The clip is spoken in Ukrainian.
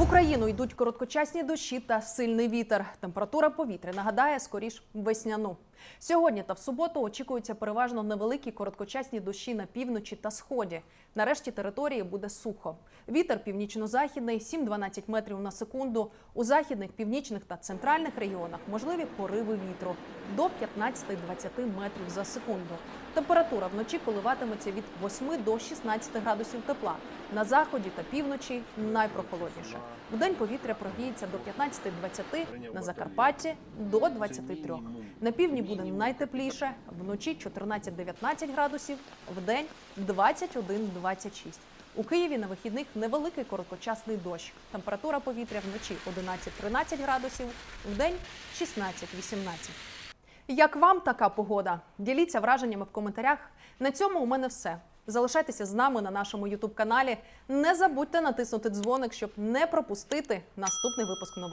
В Україну йдуть короткочасні дощі та сильний вітер. Температура повітря нагадає скоріш весняну. Сьогодні та в суботу очікуються переважно невеликі короткочасні дощі на півночі та сході. Нарешті території буде сухо. Вітер північно-західний 7-12 метрів на секунду. У західних, північних та центральних регіонах можливі пориви вітру до 15-20 метрів за секунду. Температура вночі коливатиметься від 8 до 16 градусів тепла. На заході та півночі найпрохолодніше. Вдень повітря прогріється до 15-20, на Закарпатті до 23. На півдні буде найтепліше, вночі 14-19 градусів, вдень 21-26. У Києві на вихідних невеликий короткочасний дощ. Температура повітря вночі 11-13 градусів, вдень 16-18. Як вам така погода? Діліться враженнями в коментарях. На цьому у мене все. Залишайтеся з нами на нашому Ютуб каналі. Не забудьте натиснути дзвоник, щоб не пропустити наступний випуск новин.